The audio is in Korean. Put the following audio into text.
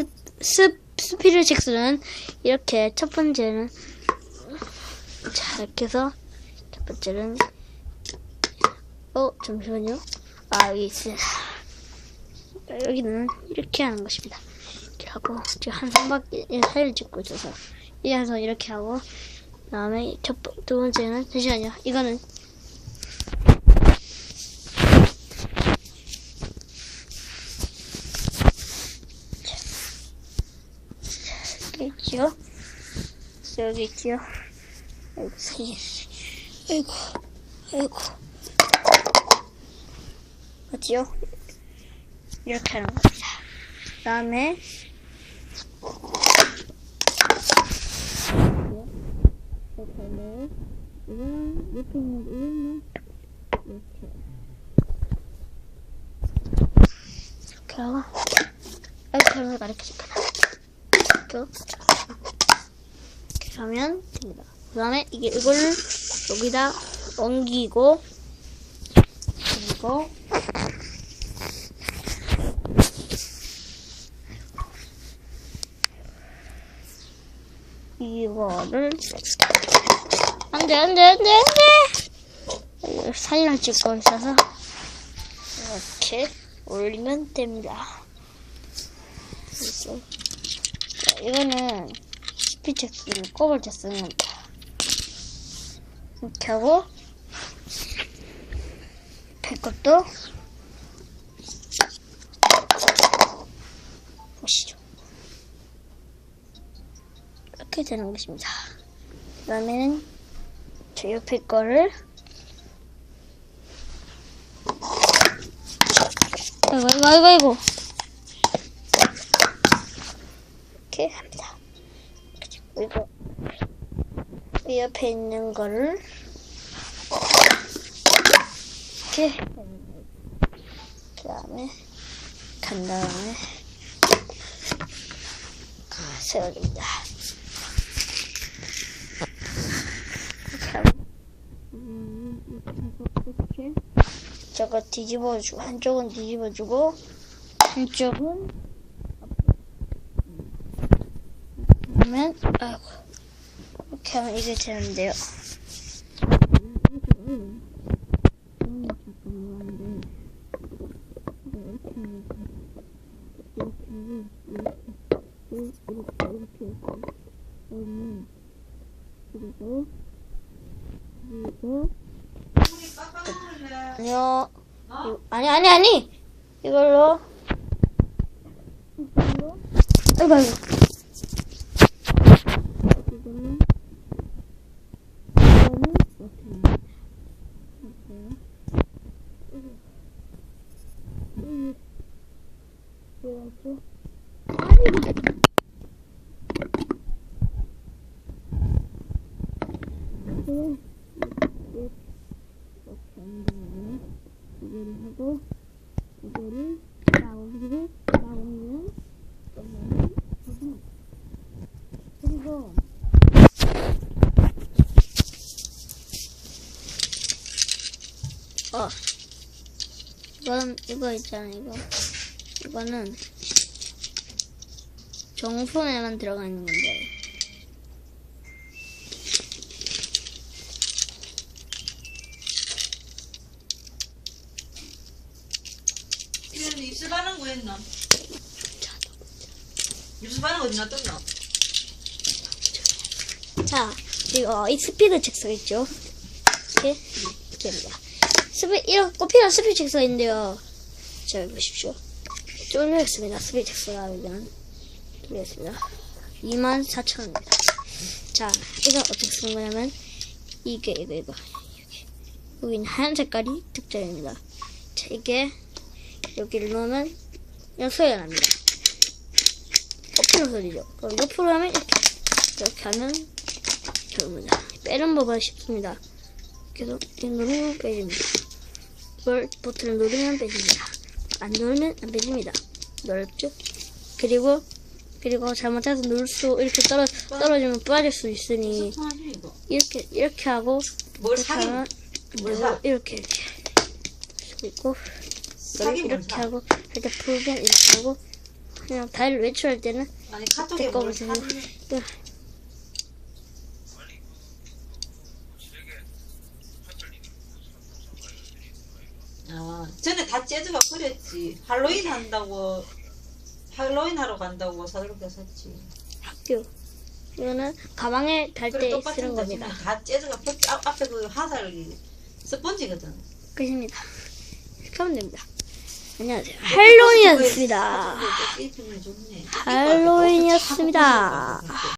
스, 스, 스피드 잭스는 이렇게 첫 번째는 자 이렇게 해서 첫 번째는 어 잠시만요. 아 여기 있어요. 여기는 이렇게 하는 것입니다. 이렇게 하고 지금 한 3바퀴 사진을 찍고 있어서 이래서 이렇게 하고 그 다음에 첫, 번- 두 번째는 잠시만요. 이거는 여기 있죠 여기 있죠 아이고 사진 아이고 아이고 맞지요 이렇게 하는 겁니다 그 다음에 이렇게 하면 이거는 옆에 있는 이거는 이렇게 이렇게 하고 이렇게 하는 걸 가르쳐줄게요 이렇게 이렇게 하면 됩니다. 그 다음에 이게 이거를 여기다 옮기고 그리고 이거를 안돼 안돼 안돼 안돼! 사진을 찍고 있어서 이렇게 올리면 됩니다. 그래서 자, 이거는 스피체스를 꼽을 때 쓰는 겁니다 이렇게 하고 배꼽도 보시죠 이렇게 되는 것입니다. 그 다음에는 저 옆에 거를 아이고 아이고 아이고 아이고 이렇게 합니다. 그리고 이 옆에 있는 거를 이렇게 그 다음에 간 다음에 세워줍니다. 이렇게 저거 뒤집어주고 한쪽은 뒤집어주고 한쪽은 그러면 아이고 이렇게 이게 되는데요. 아니요 아니 아니 아니! 이걸로 이걸로. 아이고 아이고 이거는 이거는 이렇게 합니다. 이렇게 그래가지고 이렇게 이렇게 이거를 하고 이거를 나오고 나오면 그리고 어 이건 이거 있잖아 이거. 이거는 정손에만 들어가 있는 건데 이런 입술 바른 거 했나? 거 어디 놔뒀나? 자, 이거 이 스피드 책서 있죠? 이렇게 됩니다. 스피 이렇게 꼽히는 스피드 책서 있는데요. 자, 보십시오. 뚫려 있습니다. 스피드 책서가 여기는 뚫려 있습니다. 24,000원입니다. 자, 이건 어떻게 쓰는 거냐면 이게 이거 이거 여기 여기는 하얀 색깔이 특징입니다. 자, 이게 여기를 넣으면 소리가 납니다. 꼽히는 소리죠. 그럼 옆으로 하면 이렇게 이렇게 하면 됩니다. 빼는 법은 쉽습니다. 계속 이 누르면 빼집니다. 이걸 버튼을 누르면 빼집니다. 안 누르면 안 빼집니다. 넓죠? 그리고 그리고 잘못해서 누를 수 이렇게 떨어 떨어지면 빠질 수 있으니. 이렇게 이렇게 하고 뭘 이렇게 하면? 이렇게 이렇게 뭘 이렇게 사? 하고 살짝 풀면 이렇게 하고 그냥 달 외출할 때는 아니 카톡에 내거 뭘 보세요. 샀네. 그, 아, 전에 다 재즈가 그랬지. 할로윈 한다고, 할로윈 하러 간다고 사들게 샀지. 학교. 이거는 가방에 달 그래, 때 똑같은 쓰는 거 겁니다. 다 재즈가 펼- 앞- 앞에 그 화살이 스펀지거든. 끝입니다. 이렇게 하면 됩니다. 안녕하세요. 할로윈이었습니다. 할로윈이었습니다.